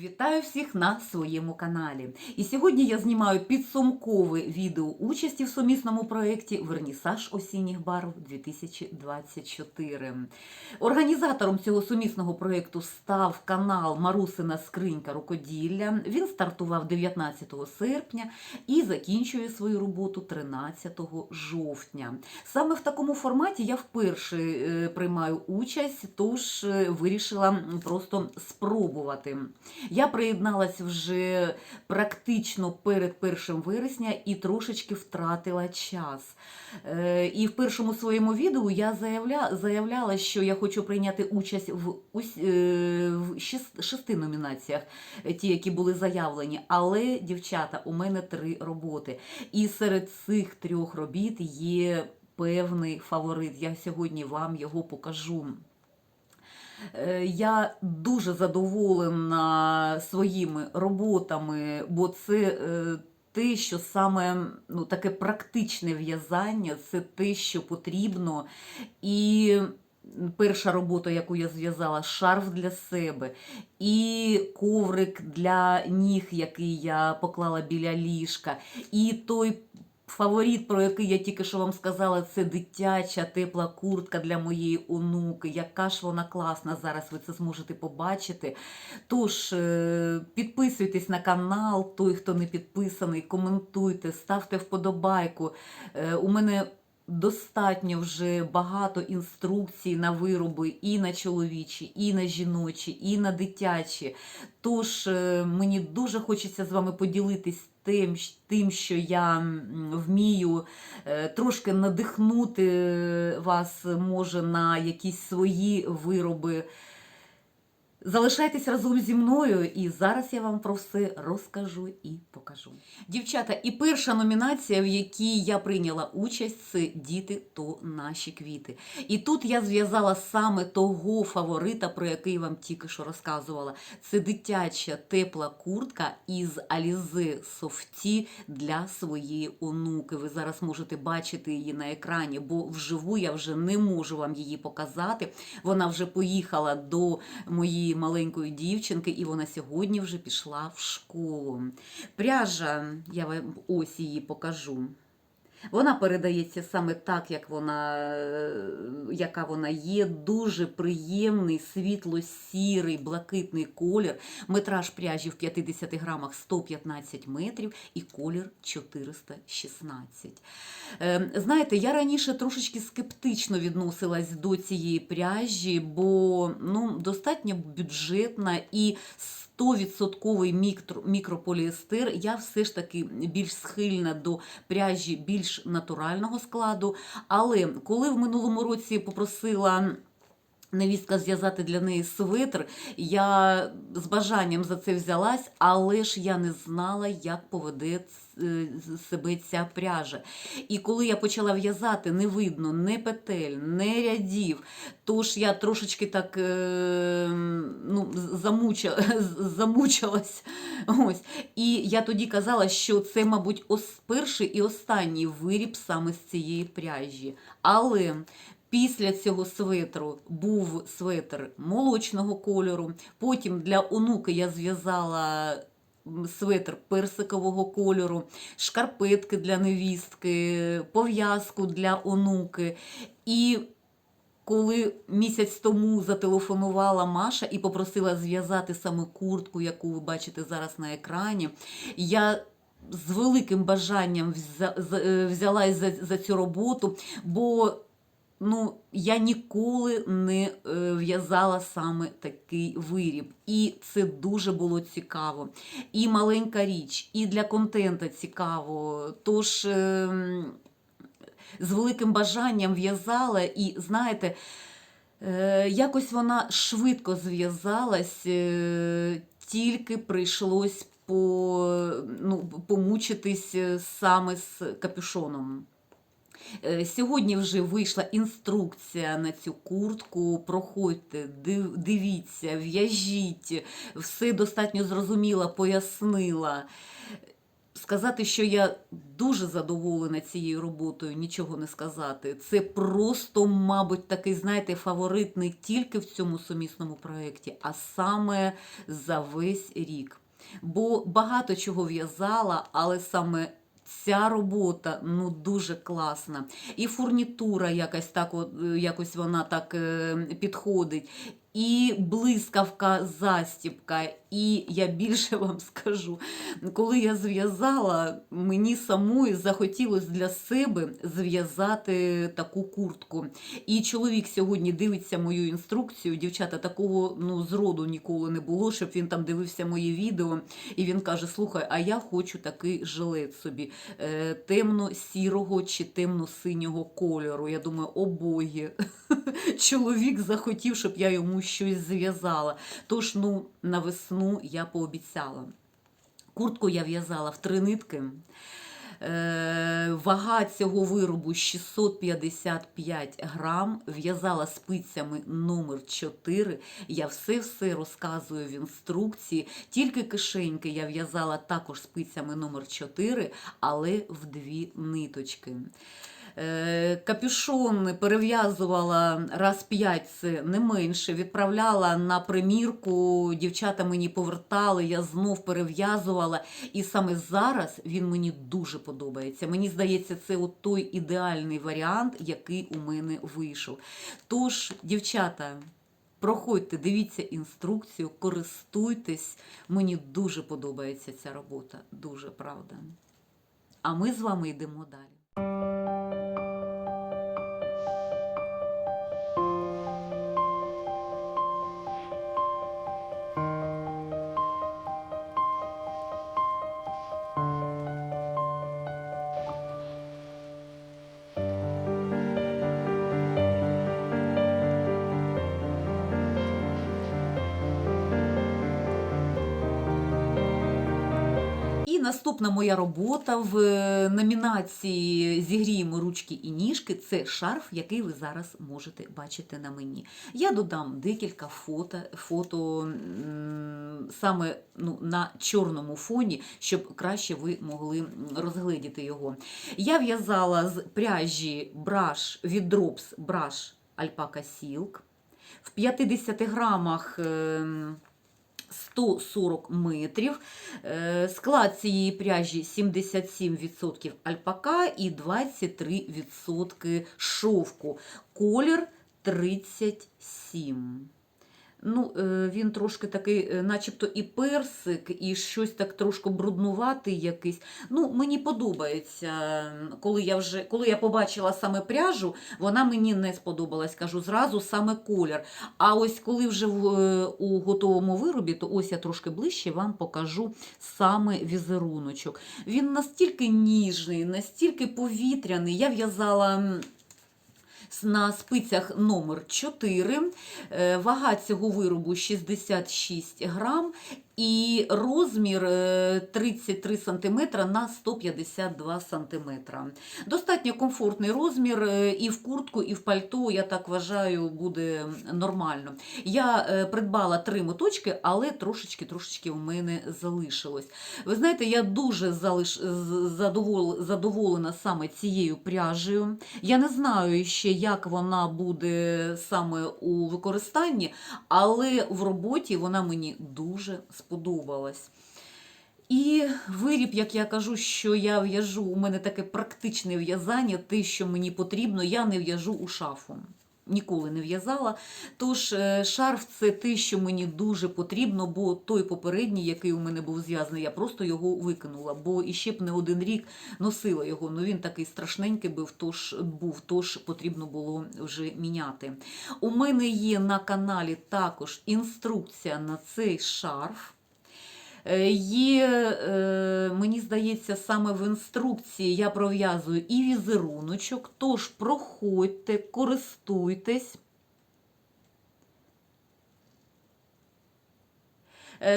Вітаю всіх на своєму каналі. І сьогодні я знімаю підсумкове відео участі в сумісному проєкті Вернісаж осінніх барв 2024. Організатором цього сумісного проєкту став канал Марусина Скринька Рукоділля. Він стартував 19 серпня і закінчує свою роботу 13 жовтня. Саме в такому форматі я вперше е, приймаю участь, тож е, вирішила просто спробувати. Я приєдналась вже практично перед 1 вересня і трошечки втратила час. Е, І в першому своєму відео я заявля, заявляла, що я хочу прийняти участь в, е, в шести номінаціях, е, ті, які були заявлені. Але, дівчата, у мене три роботи. І серед цих трьох робіт є певний фаворит. Я сьогодні вам його покажу. Е, Я дуже задоволена своїми роботами, бо це е, те, що саме ну, таке практичне в'язання, це те, що потрібно. І перша робота, яку я зв'язала, шарф для себе, і коврик для ніг, який я поклала біля ліжка, і той Фаворит, про який я тільки що вам сказала, це дитяча тепла куртка для моєї онуки. Яка ж вона класна зараз, ви це зможете побачити. Тож е, підписуйтесь на канал, той, хто не підписаний, коментуйте, ставте вподобайку. Е, У мене достатньо вже багато інструкцій на вироби і на чоловічі, і на жіночі, і на дитячі. Тож е, мені дуже хочеться з вами поділитись тим, тим, що я вмію е, трошки надихнути вас, може, на якісь свої вироби. Залишайтесь разом зі мною, і зараз я вам про все розкажу і покажу. Дівчата, і перша номінація, в якій я прийняла участь, це діти то наші квіти. І тут я зв'язала саме того фаворита, про який вам тільки що розказувала. Це дитяча тепла куртка із Алізи Софті для своєї онуки. Ви зараз можете бачити її на екрані, бо вживу я вже не можу вам її показати. Вона вже поїхала до моєї маленької дівчинки, і вона сьогодні вже пішла в школу. Пряжа, я вам ось її покажу. Вона передається саме так, як вона, е, яка вона є. Дуже приємний, світло-сірий, блакитний колір. Метраж пряжі в 50 грамах 115 метрів і колір 416. Е, Знаєте, я раніше трошечки скептично відносилась до цієї пряжі, бо ну, достатньо бюджетна і 100% мікро, мікрополіестер, я все ж таки більш схильна до пряжі більш натурального складу. Але коли в минулому році попросила. Невістка зв'язати для неї свитер. Я з бажанням за це взялась, але ж я не знала, як поведе себе ця пряжа. І коли я почала в'язати, не видно ні петель, ні рядів. Тож я трошечки так е, ну, замуча, замучилась. Ось. І я тоді казала, що це, мабуть, перший і останній виріб саме з цієї пряжі. Але Після цього светру був светр молочного кольору. Потім для онуки я зв'язала м, персикового кольору, шкарпетки для невістки, пов'язку для онуки. І коли місяць тому зателефонувала Маша і попросила зв'язати саме куртку, яку ви бачите зараз на екрані, я з великим бажанням е, взялась за цю роботу, бо ну, я ніколи не е, в'язала саме такий виріб. І це дуже було цікаво. І маленька річ, і для контента цікаво. Тож ем, з великим бажанням в'язала, і знаєте, е, якось вона швидко зв'язалась, е, тільки прийшлось по, ну, помучитись саме з капюшоном. Е, Сьогодні вже вийшла інструкція на цю куртку. Проходьте, дивіться, в'яжіть, все достатньо зрозуміла, пояснила. Сказати, що я дуже задоволена цією роботою, нічого не сказати. Це просто, мабуть, такий, знаєте, фаворит не тільки в цьому сумісному проєкті, а саме за весь рік. Бо багато чого в'язала, але саме ця робота ну дуже класна. І фурнітура якась так, е, якось вона так е, підходить. І блискавка, застіпка, і я більше вам скажу, коли я зв'язала, мені самої захотілося для себе зв'язати таку куртку. І чоловік сьогодні дивиться мою інструкцію. Дівчата, такого ну, зроду ніколи не було, щоб він там дивився моє відео. І він каже: Слухай, а я хочу такий жилет собі е, темно-сірого чи темно-синього кольору. Я думаю, о боги, чоловік захотів, щоб я йому щось зв'язала. Тож, ну, на весну я пообіцяла. Куртку я в'язала в три нитки. Е, Вага цього виробу 655 грам. В'язала спицями номер 4. Я все-все розказую в інструкції. Тільки кишеньки я в'язала також спицями номер 4, але в дві ниточки. Е, Капюшон перев'язувала раз п'ять, не менше. Відправляла на примірку, дівчата мені повертали, я знов перев'язувала. І саме зараз він мені дуже подобається. Мені здається, це от той ідеальний варіант, який у мене вийшов. Тож, дівчата. Проходьте, дивіться інструкцію, користуйтесь. Мені дуже подобається ця робота. Дуже правда. А ми з вами йдемо далі. Наступна моя робота в е, номінації Зігріємо ручки і ніжки це шарф, який ви зараз можете бачити на мені. Я додам декілька фото, фото саме ну, на чорному фоні, щоб краще ви могли розгледіти його. Я в'язала з пряжі браш від Drops браш Alpaca Silk. В 50 грамах. Ем, 140 метрів. Е, Склад цієї пряжі 77% альпака і 23% шовку. Колір 37. Ну, е, він трошки такий, е, начебто і персик, і щось так трошки бруднуватий якийсь. Ну, мені подобається, коли я вже коли я побачила саме пряжу, вона мені не сподобалась, кажу зразу саме колір. А ось коли вже в, е, у готовому виробі, то ось я трошки ближче вам покажу саме візеруночок. Він настільки ніжний, настільки повітряний. Я в'язала. На спицях номер 4. Е, Вага цього виробу 66 грам і розмір е, 33 см на 152 см. Достатньо комфортний розмір е, і в куртку, і в пальто, я так вважаю, буде нормально. Я е, придбала три моточки, але трошечки-трошечки у мене залишилось. Ви знаєте, я дуже залиш... задовол... задоволена саме цією пряжею. Я не знаю ще, як вона буде саме у використанні, але в роботі вона мені дуже сподобалась. І виріб, як я кажу, що я в'яжу, у мене таке практичне в'язання, те, що мені потрібно, я не в'яжу у шафу. Ніколи не в'язала. Тож е, шарф це те, що мені дуже потрібно, бо той попередній, який у мене був зв'язаний, я просто його викинула, бо іще б не один рік носила його. Ну він такий страшненький був, тож був, тож потрібно було вже міняти. У мене є на каналі також інструкція на цей шарф. Е, Є, е, мені здається, саме в інструкції я пров'язую і візеруночок, тож проходьте, користуйтесь.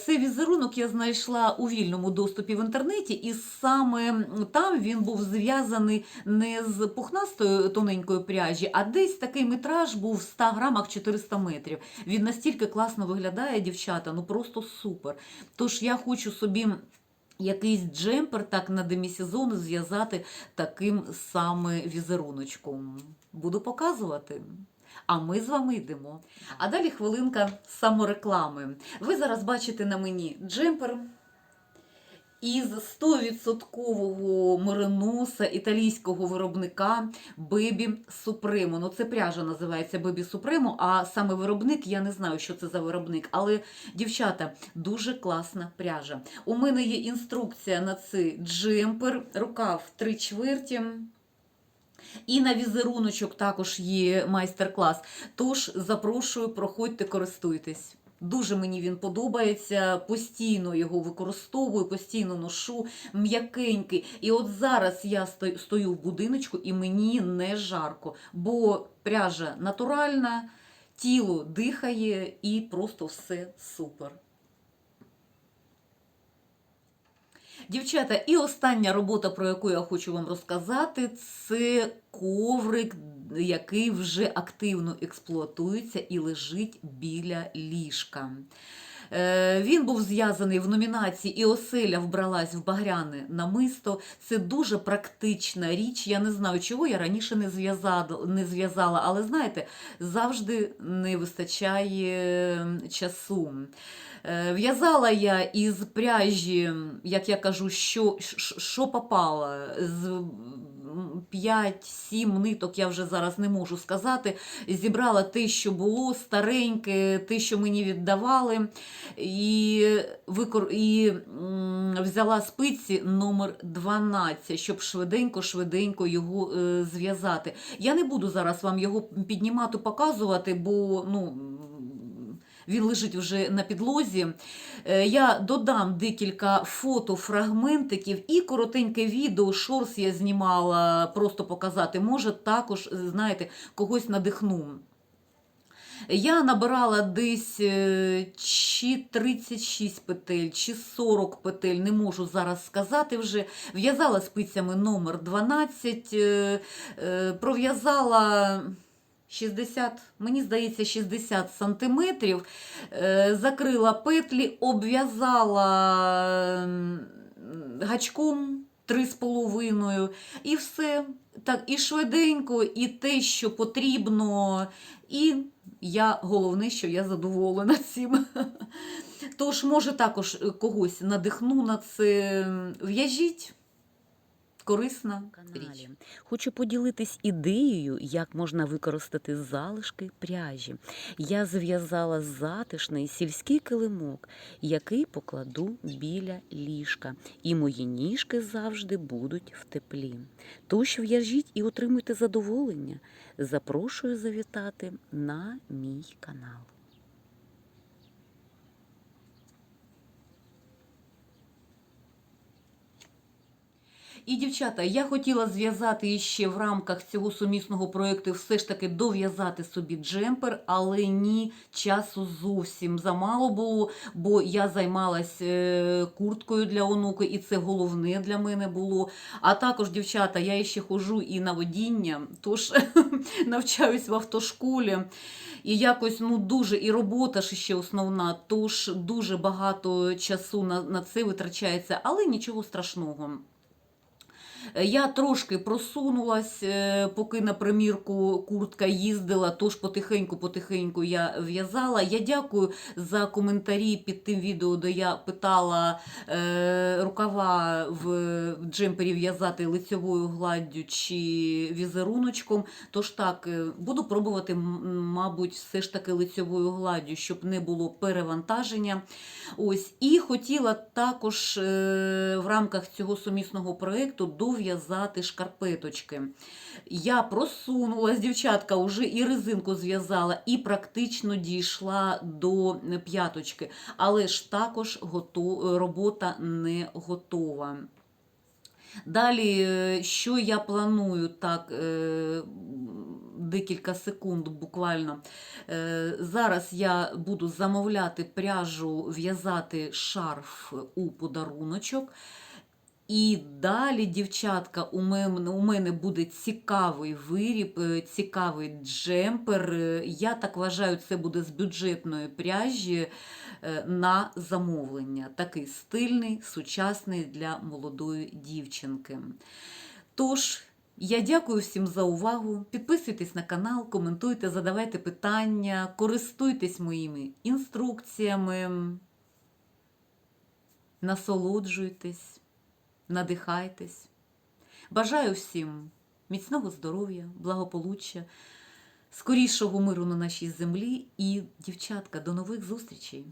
Цей візерунок я знайшла у вільному доступі в інтернеті, і саме там він був зв'язаний не з пухнастої тоненької пряжі, а десь такий метраж був в 100 грамах 400 метрів. Він настільки класно виглядає, дівчата, ну просто супер. Тож я хочу собі якийсь джемпер так на демісезон зв'язати таким саме візеруночком. Буду показувати. А ми з вами йдемо. А далі хвилинка самореклами. Ви зараз бачите на мені джемпер із 100% мериноса італійського виробника Baby Supremo. Ну, це пряжа називається Baby Supremo, а саме виробник, я не знаю, що це за виробник. Але, дівчата, дуже класна пряжа. У мене є інструкція на цей джемпер, рукав 3 чверті. І на візеруночок також є майстер-клас. Тож запрошую, проходьте, користуйтесь. Дуже мені він подобається, постійно його використовую, постійно ношу, м'якенький. І от зараз я стою в будиночку і мені не жарко, бо пряжа натуральна, тіло дихає і просто все супер. Дівчата, і остання робота, про яку я хочу вам розказати, це коврик, який вже активно експлуатується і лежить біля ліжка. Е, Він був зв'язаний в номінації і оселя вбралась в багряне намисто. Це дуже практична річ. Я не знаю, чого я раніше не зв'язала, не зв'язала, але знаєте, завжди не вистачає часу. Е, В'язала я із пряжі, як я кажу, що, що- попало, з 5-7 ниток, я вже зараз не можу сказати. Зібрала те, що було, стареньке, те, що мені віддавали, і, викор... і взяла спиці номер 12, щоб швиденько-швиденько його е, зв'язати. Я не буду зараз вам його піднімати, показувати, бо ну. Він лежить вже на підлозі. Е, Я додам декілька фото, фрагментиків і коротеньке відео. Шорс я знімала, просто показати. Може, також, знаєте, когось надихну. Я набирала десь е, чи 36 петель, чи 40 петель, не можу зараз сказати вже. В'язала спицями номер 12, е, пров'язала 60, мені здається, 60 сантиметрів, е, закрила петлі, обв'язала гачком 3,5 і все. Так, і швиденько, і те, що потрібно, і я головне, що я задоволена цим. Тож, може, також е, когось надихну на це. В'яжіть. Корисна річ. Хочу поділитись ідеєю, як можна використати залишки пряжі. Я зв'язала затишний сільський килимок, який покладу біля ліжка, і мої ніжки завжди будуть в теплі. Тож в'яжіть і отримуйте задоволення. Запрошую завітати на мій канал. І, дівчата, я хотіла зв'язати іще в рамках цього сумісного проєкту все ж таки дов'язати собі джемпер, але ні, часу зовсім замало було, бо я займалась е, курткою для онуки, і це головне для мене було. А також, дівчата, я ще ходжу і на водіння, тож навчаюсь в автошколі. І якось ну дуже і робота ж ще основна, тож дуже багато часу на, на це витрачається, але нічого страшного. Е, Я трошки просунулась, е, поки на примірку куртка їздила, тож потихеньку-потихеньку я в'язала. Я дякую за коментарі під тим відео, де я питала е, рукава в джемпері в'язати лицьовою гладдю чи візеруночком. Tож так, буду пробувати, мабуть, все ж таки лицьовою гладдю, щоб не було перевантаження. Ось. І хотіла також в рамках цього сумісного проєкту дов'язати шкарпеточки. Я просунулась, дівчатка, вже і резинку зв'язала, і практично дійшла до п'яточки. Але ж також гото- робота не готова. Далі, е, що я планую, так, е, декілька секунд буквально. Е, Зараз я буду замовляти пряжу, в'язати шарф у подаруночок. І далі, дівчатка, у мене, у мене буде цікавий виріб, е, цікавий джемпер. Е, Я так вважаю, це буде з бюджетної пряжі е, на замовлення. Такий стильний, сучасний для молодої дівчинки. Тож, я дякую всім за увагу. Підписуйтесь на канал, коментуйте, задавайте питання, користуйтесь моїми інструкціями, насолоджуйтесь, надихайтесь. Бажаю всім міцного здоров'я, благополуччя, скорішого миру на нашій землі і, дівчатка, до нових зустрічей!